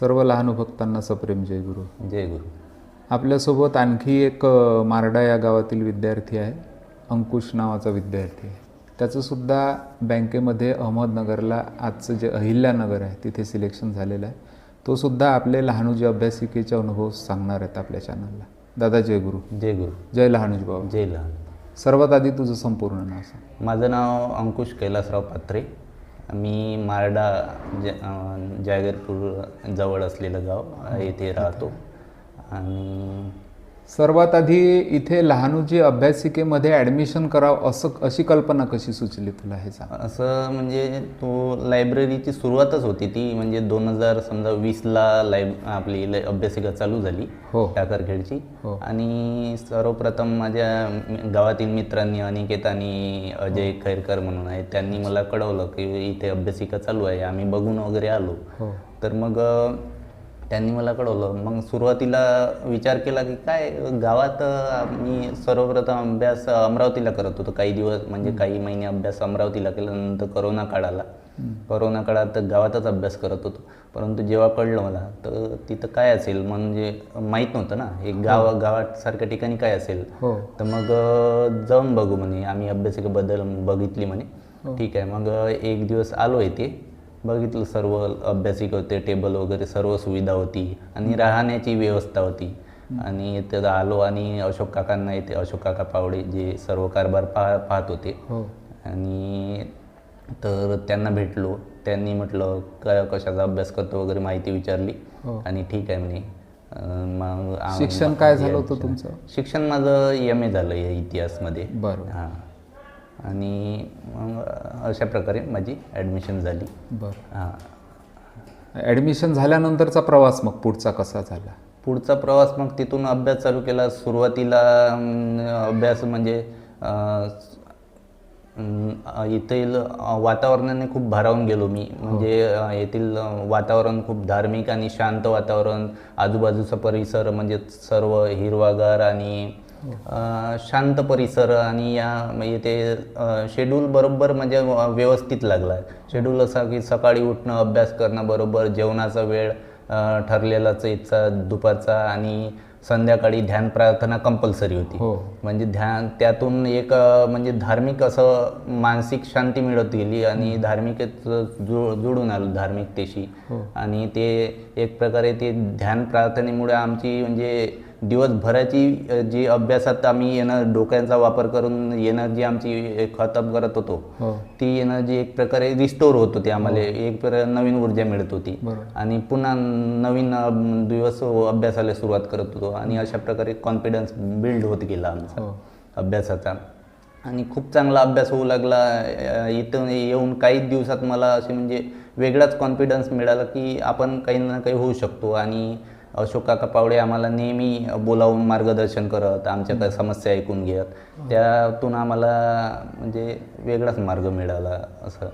सर्व लहान भक्तांना सप्रेम जय गुरु. जय गुरु. आपल्यासोबत आणखी एक मारडा या गावातील विद्यार्थी आहे. अंकुश नावाचा विद्यार्थी आहे. त्याचंसुद्धा बँकेमध्ये अहमदनगरला आजचं जे अहिल्यानगर आहे तिथे सिलेक्शन झालेलं आहे. तो सुद्धा आपले लहानुजी अभ्यासिकेचे अनुभव सांगणार आहेत आपल्या चॅनलला. दादा जय गुरु. जय गुरु. जय लहानुजी बाबा. जय लहान सर्वात आधी तुझं संपूर्ण नाव सांग. माझं नाव अंकुश कैलासराव पात्रे. मी मारडा ज जयगरपूर जागरपूर जवळ असलेलं गाव येथे राहतो. आणि सर्वात आधी इथे लहानुजी अभ्यासिकेमध्ये ॲडमिशन करावं असं अशी कल्पना कशी सुचली तुला हे सांग. असं म्हणजे तो लायब्ररीची सुरुवातच होती ती म्हणजे दोन हजार समजा वीसला लायब आपली अभ्यासिका चालू झाली हो. टाकरखेडची हो. आणि सर्वप्रथम माझ्या गावातील मित्रांनी अनिकेत आणि अजय खैरकर म्हणून आहे त्यांनी मला कळवलं की इथे अभ्यासिका चालू आहे आम्ही बघून वगैरे आलो. हो. तर मग त्यांनी मला कळवलं. मग सुरुवातीला विचार केला की काय गावात मी सर्वप्रथम अभ्यास अमरावतीला करत होतो. काही दिवस म्हणजे काही महिने अभ्यास अमरावतीला केला नंतर करोना काळ आला. करोना काळात गावातच अभ्यास करत होतो. परंतु जेव्हा कळलं मला तर तिथं काय असेल म्हणजे माहीत नव्हतं ना. हे गाव गावासारख्या ठिकाणी काय असेल? हो. तर मग जाऊन बघू म्हणे. आम्ही अभ्यासिकेबद्दल बघितली म्हणे. ठीक आहे. मग एक दिवस आलो इथे बघितलं सर्व अभ्यासिक होते टेबल वगैरे सर्व सुविधा होती आणि राहण्याची व्यवस्था होती. आणि इथे आलो आणि अशोक काकांना इथे अशोक काका पावडे जे सर्व कारभार पा पाहत होते. हो. आणि तर त्यांना भेटलो. त्यांनी म्हटलं काय कशाचा अभ्यास करतो वगैरे माहिती विचारली. हो. आणि ठीक आहे म्हणे. मग शिक्षण काय झालं होतं तुमचं? शिक्षण माझं एम ए झालं इतिहासमध्ये. बरोबर. हां. आणि मग अशा प्रकारे माझी ॲडमिशन झाली. बरं. हां. ॲडमिशन झाल्यानंतरचा प्रवास मग पुढचा कसा झाला? पुढचा प्रवास मग तिथून अभ्यास चालू केला. सुरुवातीला अं, अभ्यास म्हणजे अं, अं, येथील वातावरणाने खूप भारावून गेलो मी. म्हणजे अं, येथील अं, वातावरण खूप धार्मिक आणि शांत वातावरण. आजूबाजूचा परिसर म्हणजे सर्व हिरवागार आणि शांत परिसर आणि या म्हणजे ते शेड्यूल बरोबर म्हणजे व्यवस्थित लागला शेड्यूल असा की सकाळी उठणं अभ्यास करणं बरोबर जेवणाचा वेळ ठरलेलाच याचा दुपारचा आणि संध्याकाळी ध्यान प्रार्थना कंपल्सरी होती. हो. म्हणजे ध्यान त्यातून एक म्हणजे धार्मिक असं मानसिक शांती मिळत गेली आणि धार्मिक जुळून आलो धार्मिकतेशी. हो. आणि ते एक प्रकारे ते ध्यान प्रार्थनेमुळे आमची म्हणजे दिवसभराची जी अभ्यासात आम्ही एनर डोक्याचा वापर करून एनर्जी आमची खतम करत होतो हो. ती एनर्जी एक प्रकारे रिस्टोर होत होती आम्हाला. एक प्रकारे नवीन ऊर्जा मिळत होती. आणि पुन्हा नवीन दिवस अभ्यासाला सुरुवात करत होतो. आणि अशा प्रकारे कॉन्फिडन्स बिल्ड होत गेला आमचा हो. अभ्यासाचा. आणि खूप चांगला अभ्यास होऊ लागला. इथं येऊन काहीच दिवसात मला असे म्हणजे वेगळाच कॉन्फिडन्स मिळाला की आपण काही ना काही होऊ शकतो. आणि अशोक काका पावडे आम्हाला नेहमी बोलावून मार्गदर्शन करत आमच्या काही समस्या ऐकून घेत. त्यातून आम्हाला म्हणजे वेगळाच मार्ग मिळाला असं.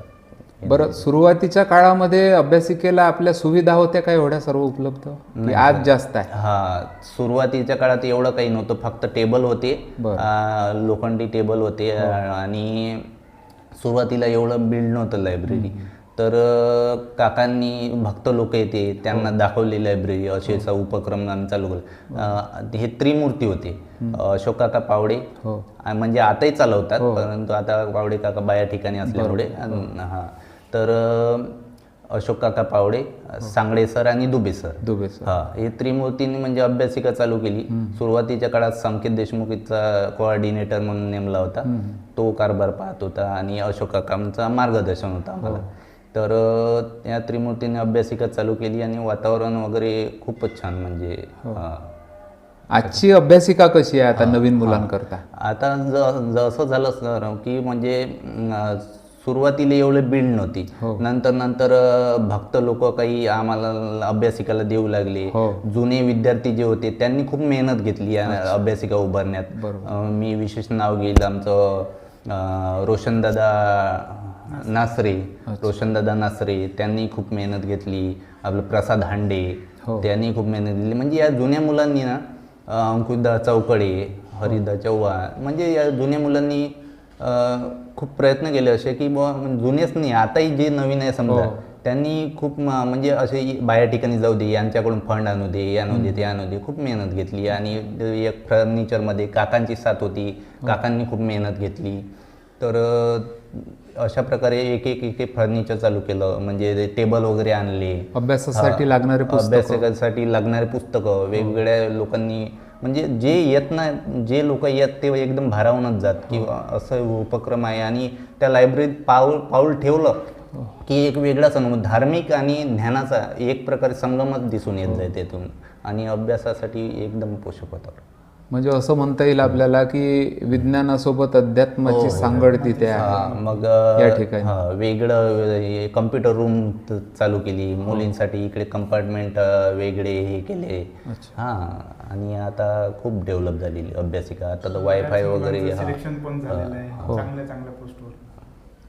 बरं सुरुवातीच्या काळामध्ये अभ्यासिकेला आपल्या सुविधा होत्या काय एवढ्या सर्व उपलब्ध? की आज जास्त आहे. हा सुरुवातीच्या काळात एवढं काही नव्हतं फक्त टेबल होते. लोखंडी टेबल होते. आ, आणि सुरुवातीला एवढं बिल्ड नव्हतं लायब्ररी. तर काकांनी भक्त लोक येते त्यांना दाखवली लायब्ररी असेचा उपक्रम आम्ही चालू केला. अ, हे त्रिमूर्ती होते. अशोक काका पावडे. हो. म्हणजे आताही चालवतात परंतु आता पावडे काका बाया ठिकाणी असल्यामुळे. हां. तर अशोक काका पावडे सांगडे सर आणि दुबे सर. दुबे सर. हा. हे त्रिमूर्तींनी म्हणजे अभ्यासिका चालू केली. सुरुवातीच्या काळात संकेत देशमुखचा कोऑर्डिनेटर म्हणून नेमला होता. तो कारभार पाहत होता आणि अशोक काकांचा मार्गदर्शन होता आम्हाला. तर अ, या त्रिमूर्तीने अभ्यासिका चालू केली आणि वातावरण वगैरे खूपच छान म्हणजे हा. आजची अभ्यासिका कशी आहे आता नवीन मुलांकरता? आता ज जसं झालं सर की म्हणजे सुरुवातीला एवढे बिल्ड नव्हती. हो. नंतर नंतर भक्त लोक काही आम्हाला अभ्यासिकाला देऊ लागले. हो. जुने विद्यार्थी जे होते त्यांनी खूप मेहनत घेतली या अभ्यासिका उभारण्यात. मी विशेष नाव घेईल आमचं रोशनदादा नासरे रोशनदादा नासरे त्यांनी खूप मेहनत घेतली. आपलं प्रसाद हांडे हो. त्यांनी खूप मेहनत घेतली. म्हणजे या जुन्या मुलांनी ना अंकुशदा चौकडे हरिदा चव्हाण म्हणजे या जुन्या मुलांनी खूप प्रयत्न केले असे की बुवा जुनेच नाही आताही जे नवीन आहे समजा हो. त्यांनी खूप म्हणजे असे बाहेर ठिकाणी जाऊ दे यांच्याकडून फंड आणू दे हे आणू दे ते आणू दे खूप मेहनत घेतली. आणि एक फर्निचरमध्ये काकांची साथ होती काकांनी खूप मेहनत घेतली. तर अशा प्रकारे एक एक एक फर्निचर चालू केलं म्हणजे टेबल वगैरे आणले. अभ्यासासाठी लागणारे पुस्तक. अभ्यासासाठी लागणारे पुस्तकं वेगवेगळ्या लोकांनी म्हणजे जे येत नाही जे लोक येत ते एकदम भारावूनच जात की असं उपक्रम आहे. आणि त्या लायब्ररीत पाऊल पाऊल ठेवलं की एक वेगळाच अनुभव धार्मिक आणि ज्ञानाचा एक प्रकारे संगमच दिसून येत जाय त्यातून आणि अभ्यासासाठी एकदम पोषक होता. म्हणजे असं म्हणता येईल आपल्याला की विज्ञानासोबत अध्यात्माची सांगड तिथे आहे हा, मग या ठिकाणी. हा, वेगळं कम्प्युटर रूम चालू केली मुलींसाठी इकडे कंपार्टमेंट वेगळे हे केले. हा आणि आता खूप डेव्हलप झालेली अभ्यासिका. आता तर वायफाय वगैरे हा. सिलेक्शन पण झालेलं आहे. हो. चांगल्या चांगल्या पोस्टवर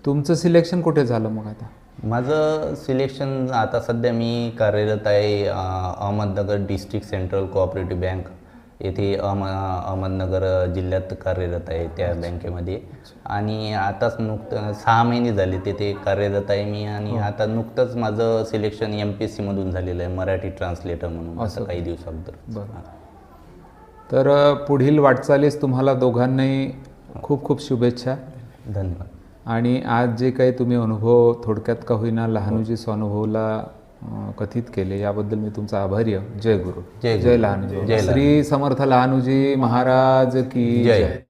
तुमचं सिलेक्शन कुठे झालं मग आता? माझं सिलेक्शन आता सध्या मी कार्यरत आहे Ahmednagar district central cooperative bank येथे अहम अहमदनगर जिल्ह्यात कार्यरत आहे त्या बँकेमध्ये. आणि आताच नुकतं सहा महिने झाले तिथे कार्यरत आहे मी आणि आता नुकतंच माझं सिलेक्शन एम पी एस सीमधून झालेलं आहे मराठी ट्रान्सलेटर म्हणून असं काही बरं. तर पुढील वाटचालीस तुम्हाला दोघांनाही खूप खूप शुभेच्छा. धन्यवाद. आणि आज जे काही तुम्ही अनुभव थोडक्यात का होईना लहानुजी स्वानुभवला कथित केले. याबद्दल मी तुमचा आभारी आहे. जय गुरु. जय. जय लहानुजी. जय श्री समर्थ लहानुजी महाराज की. जय.